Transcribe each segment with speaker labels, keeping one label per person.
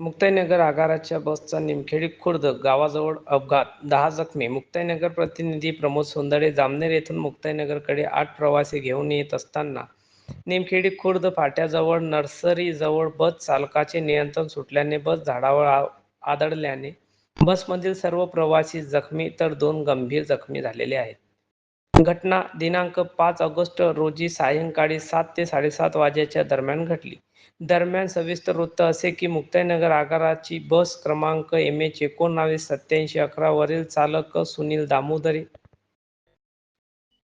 Speaker 1: मुक्ताईनगर आगाराच्या बसचा निमखेडी खुर्द गावाजवळ अपघात दहा जखमी. मुक्ताईनगर प्रतिनिधी प्रमोद सोंदडे जामनेर येथून मुक्ताईनगरकडे आठ प्रवासी घेऊन येत असताना निमखेडी खुर्द फाट्याजवळ नर्सरीजवळ बस चालकाचे नियंत्रण सुटल्याने बस झाडावर आ- आदळल्याने बसमधील सर्व प्रवासी जखमी तर दोन गंभीर जखमी झालेले आहेत. घटना दिनांक पाच ऑगस्ट रोजी सायंकाळी सात ते साडेसात वाजेच्या दरम्यान घडली. दरम्यान सविस्तर वृत्त असे की मुक्ताईनगर आगाराची बस क्रमांक एम एच एकोणावीस सत्याऐंशी अकरावरील चालक सुनील दामोदरे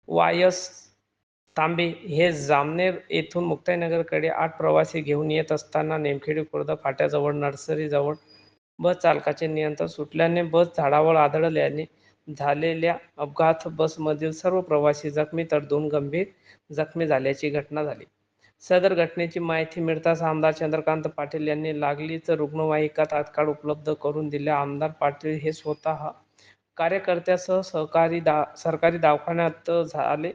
Speaker 1: वायस तांबे हे जामनेर येथून मुक्ताईनगरकडे आठ प्रवासी घेऊन येत असताना नेमखेडी खुर्द फाट्याजवळ नर्सरीजवळ बस चालकाचे नियंत्रण सुटल्याने बस झाडावर आदळल्याने झालेल्या अपघात बसमधील सर्व प्रवासी जखमी तर दोन गंभीर जखमी झाल्याची घटना झाली. सदर घटनेची माहिती मिळताच आमदार चंद्रकांत पाटील यांनी लागलीच रुग्णवाहिका तात्काळ उपलब्ध करून दिल्या. आमदार पाटील हे स्वतः कार्यकर्त्यासह सहकारी दा सरकारी दवाखान्यात झाले.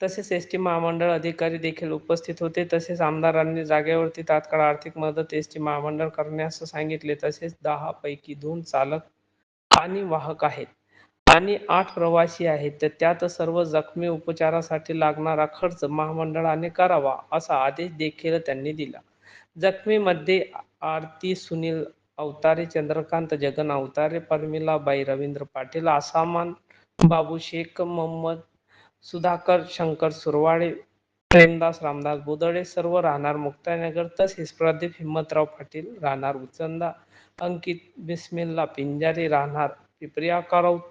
Speaker 1: तसेच एस टी महामंडळ अधिकारी देखील उपस्थित होते. तसेच आमदारांनी जागेवरती तात्काळ आर्थिक मदत एस टी महामंडळ करण्यास सांगितले. तसेच दहा पैकी दोन चालक आणि वाहक आहेत. आणि आठ प्रवासी आहेत तर त्यात सर्व जखमी उपचारासाठी लागणारा खर्च महामंडळाने करावा असा आदेश देखील त्यांनी दिला. जखमीमध्ये आरती सुनील अवतारे चंद्रकांत जगन अवतारे परमिलाबाई रवींद्र पाटील आसामान बाबू शेख मोहम्मद सुधाकर शंकर सुरवाडे प्रेमदास रामदास बोदडे सर्व राहणार मुक्तानगर तसेच प्रदीप हिम्मतराव पाटील राहणार उचंदा अंकित बिस्मिल्ला पिंजारी राहणार पिपरिया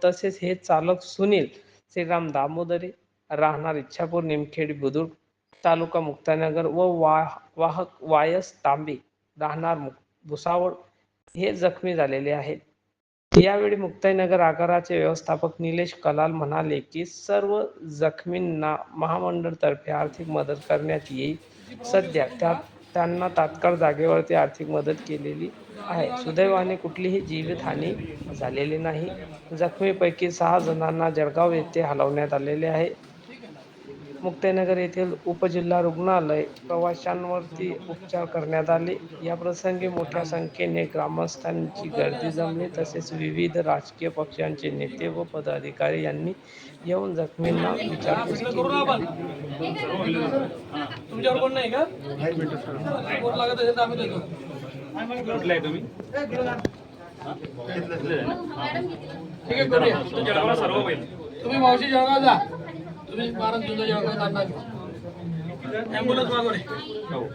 Speaker 1: तसेच हे चालक सुनील श्रीराम दामोदरे राहणार इच्छापूर निमखेड बुद्रुक तालुका मुक्ताईनगर व वाह वाहक वायस तांबे राहणार भुसावळ. हे जखमी झालेले आहेत. यावेळी मुक्ताईनगर आगाराचे व्यवस्थापक निलेश कलाल म्हणाले की सर्व जखमींना महामंडळतर्फे आर्थिक मदत करण्यात येईल. सध्या त्यात त्यांना तात्काळ जागेवरती आर्थिक मदत केलेली आहे. सुदैवाने कुठलीही जीवितहानी झालेली नाही. जखमीपैकी सहा जणांना जळगाव येथे हलवण्यात आलेले आहे. मुक्ताईनगर येथील उपजिल्हा रुग्णालय प्रवाशांवरती उपचार करण्यात आले. या प्रसंगी मोठ्या संख्येने ग्रामस्थांची गर्दी जमली. तसेच विविध राजकीय पक्षांचे नेते व पदाधिकारी यांनी येऊन जखमींना विचारपूस केली.
Speaker 2: बैल
Speaker 3: तुम्ही? मावशी जळगाव जा. तुम्ही महाराज तुमच्या जळगाव जाणार ॲम्ब्युलन्स मागवणे
Speaker 2: हो